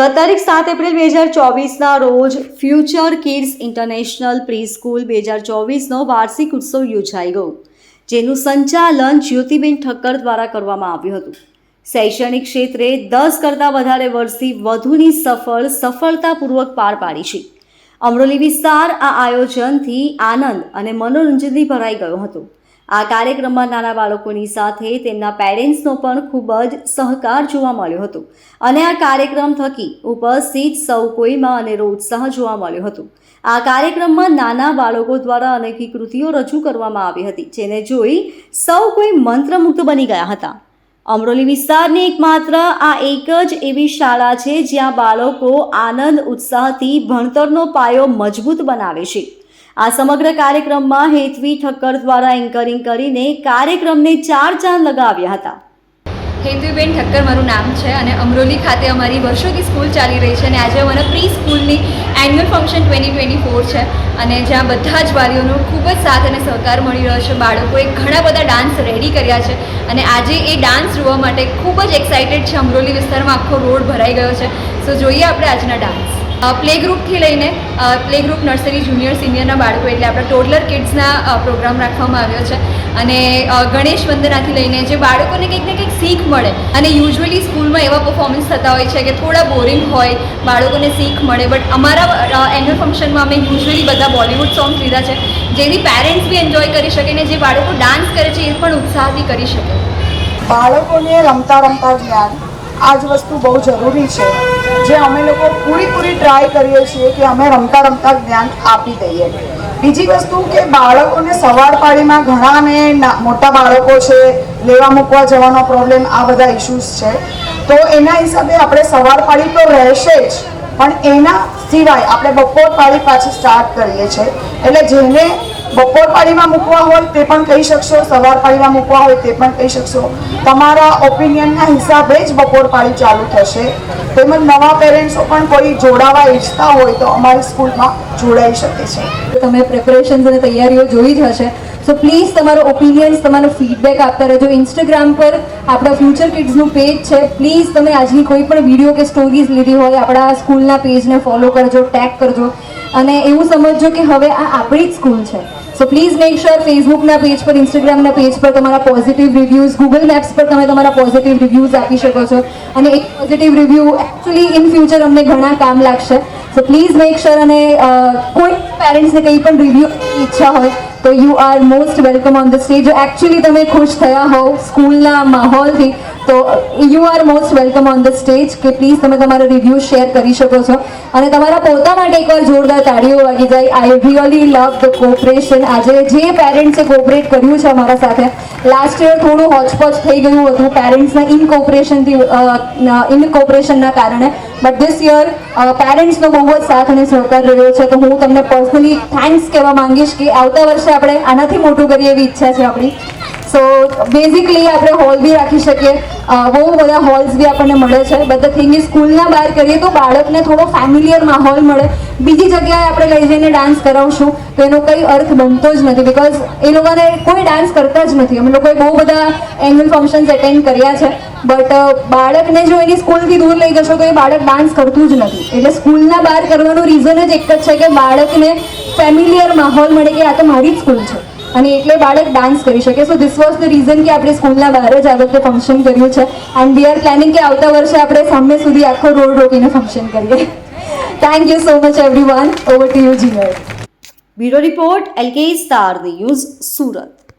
ગત તારીખ સાત એપ્રિલ બે હજાર ચોવીસના રોજ future kids international pre school બે હજાર ચોવીસનો વાર્ષિક ઉત્સવ યોજાઈ ગયો, જેનું સંચાલન જ્યોતિબેન ઠક્કર દ્વારા કરવામાં આવ્યું હતું. શૈક્ષણિક ક્ષેત્રે દસ કરતાં વધારે વર્ષથી વધુની સફળ, સફળતાપૂર્વક પાર પાડી છે. અમરોલી વિસ્તાર આ આયોજનથી આનંદ અને મનોરંજનથી ભરાઈ ગયો હતો. આ કાર્યક્રમમાં નાના બાળકોની સાથે તેમના પેરેન્ટ્સનો પણ ખૂબ જ સહકાર જોવા મળ્યો હતો. અને આ કાર્યક્રમ થકી ઉપસ્થિત સૌ કોઈમાં અનેરો ઉત્સાહ જોવા મળ્યો હતો. આ કાર્યક્રમમાં નાના બાળકો દ્વારા અનેકી કૃતિઓ રજૂ કરવામાં આવી હતી, જેને જોઈ સૌ કોઈ મંત્રમુગ્ધ બની ગયા હતા. અમરોલી વિસ્તારની એકમાત્ર આ એક જ એવી શાળા છે જ્યાં બાળકો આનંદ, ઉત્સાહથી ભણતરનો પાયો મજબૂત બનાવે છે. આ સમગ્ર કાર્યક્રમમાં હેતવી ઠક્કર દ્વારા એન્કરિંગ કરીને કાર્યક્રમને ચાર ચાંદ લગાવ્યા હતા. હેતુબેન ઠક્કર, મારું નામ છે અને અમરોલી ખાતે અમારી વર્ષોથી સ્કૂલ ચાલી રહી છે અને આજે અમારા પ્રી સ્કૂલની annual function twenty twenty four છે. અને જ્યાં બધા જ વાલીઓનો ખૂબ જ સાથ અને સહકાર મળી રહ્યો છે. બાળકોએ ઘણા બધા ડાન્સ રેડી કર્યા છે અને આજે એ ડાન્સ જોવા માટે ખૂબ જ એક્સાઇટેડ છે. અમરોલી વિસ્તારમાં આખો રોડ ભરાઈ ગયો છે. સો જોઈએ આપણે આજના ડાન્સ. પ્લે ગ્રુપથી લઈને પ્લે ગ્રુપ નર્સરી જુનિયર સિનિયરના બાળકો એટલે આપણા ટોડલર કિડ્સના પ્રોગ્રામ રાખવામાં આવ્યો છે. અને ગણેશ વંદનાથી લઈને જે બાળકોને કંઈક ને કંઈક શીખ મળે. અને યુઝ્યુઅલી સ્કૂલમાં એવા પરફોર્મન્સ થતા હોય છે કે થોડા બોરિંગ હોય, બાળકોને શીખ મળે. બટ અમારા એન્યુઅલ ફંક્શનમાં અમે યુઝ્યુઅલી બધા બોલિવૂડ સોંગ્સ લીધા છે, જેની પેરેન્ટ્સ બી એન્જોય કરી શકે ને જે બાળકો ડાન્સ કરે છે એ પણ ઉત્સાહથી કરી શકે. બાળકોને રમતા રમતા જ્ઞાન આ જ વસ્તુ બહુ જરૂરી છે. જે અમે લોકો પૂરી પૂરી ટ્રાય કરીએ છીએ કે અમે રમતા રમતા જ્ઞાન આપી દઈએ. બીજી વસ્તુ કે બાળકોને સવાર પાળીમાં ઘણાને મોટા બાળકો છે, લેવા મૂકવા જવાનો પ્રોબ્લેમ આ બધા ઇશ્યુઝ છે. તો એના હિસાબે આપણે સવાર પાળી તો રહેશે જ, પણ એના સિવાય આપણે બપોર પાડી પાછી સ્ટાર્ટ કરીએ છીએ. એટલે જેને બપોર પાળીમાં મૂકવા હોય તે પણ કહી શકશો, સવાર પાળીમાં મૂકવા હોય તે પણ કહી શકશો. તમારા ઓપિનિયનના હિસાબે જ બપોર પાળી ચાલુ થશે. તેમજ નવા પેરેન્ટ્સો પણ કોઈ જોડાવા ઈચ્છતા હોય તો અમારી સ્કૂલમાં જોડાઈ શકે છે. તમે પ્રિપરેશન્સ અને તૈયારીઓ જોઈ જ હશે. સો પ્લીઝ તમારો ઓપિનિયન્સ તમારો ફીડબેક આપતા રહેજો. ઇન્સ્ટાગ્રામ પર આપણા ફ્યુચર કિડ્સનું પેજ છે. પ્લીઝ તમે આજની કોઈ પણ વીડિયો કે સ્ટોરીઝ લીધી હોય, આપણા સ્કૂલના પેજને ફોલો કરજો ટેગ કરજો. અને એવું સમજજો કે હવે આ આપણી જ સ્કૂલ છે. સો પ્લીઝ મેક શ્યોર ફેસબુકના પેજ પર ઇન્સ્ટાગ્રામના પેજ પર તમારા પોઝિટિવ રિવ્યૂઝ ગૂગલ મેપ્સ પર તમે તમારા પોઝિટિવ રિવ્યૂઝ આપી શકો છો. અને એક positive review actually in future અમને ઘણા કામ લાગશે. સો પ્લીઝ મેક શ્યોર અને કોઈ પેરેન્ટ્સને કંઈ પણ રિવ્યૂ ઈચ્છા હોય, તો you are most welcome on the stage actually તમે ખુશ થયા હોવ સ્કૂલના માહોલથી તો you are most welcome on the stage કે પ્લીઝ તમે તમારા રિવ્યૂ શેર કરી શકો છો. અને તમારા પોતા માટે એકવાર જોરદાર તાળીઓ વાગી જાય. I really love the cooperation આજે જે પેરેન્ટ્સે કોઓપરેટ કર્યું છે અમારા સાથે લાસ્ટ યર થોડું હોચપોચ થઈ ગયું હતું પેરેન્ટ્સના ઇનકોપરેશનથી ઇનકોપરેશનના કારણે. બટ ધીસ યર પેરેન્ટ્સનો બહુ જ સાથ અને સહકાર રહ્યો છે. તો હું તમને પર્સનલી થેન્ક્સ કહેવા માંગીશ કે આવતા વર્ષે આપણે આનાથી મોટું કરીએ એવી ઈચ્છા છે આપણી. સો બેઝિકલી આપણે હોલ બી રાખી શકીએ. બહુ બધા હોલ્સ બી આપણને મળે છે. બટ ધ થિંગ સ્કૂલના બહાર કરીએ તો બાળકને થોડો ફેમિલિયર માહોલ મળે. બીજી જગ્યાએ આપણે લઈ જઈને ડાન્સ કરાવશું, તો એનો કંઈ અર્થ બનતો જ નથી. બિકોઝ એ લોકોને કોઈ ડાન્સ કરતા જ નથી. અમે લોકોએ બહુ બધા એન્યુઅલ ફંક્શન્સ એટેન્ડ કર્યા છે. બટ બાળકને જો એની સ્કૂલથી દૂર લઈ જશો, તો એ બાળક ડાન્સ કરતું જ નથી. એટલે સ્કૂલના બહાર કરવાનું રીઝન જ એક જ છે કે બાળકને ફેમિલિયર માહોલ મળે કે આ તો મારી જ સ્કૂલ છે. અને એટલે બાળક ડાન્સ કરી શકે. So this was the reason કે આપણે સ્કૂલના બહાર જ આ વખતે ફંક્શન કર્યું છે. એન્ડ વી આર પ્લાનિંગ કે આવતા વર્ષે આપણે સામે સુધી આખો રોડ રોકીને ફંક્શન કરીએ. Thank you so much everyone over to you Zener bureau report LK star news Surat.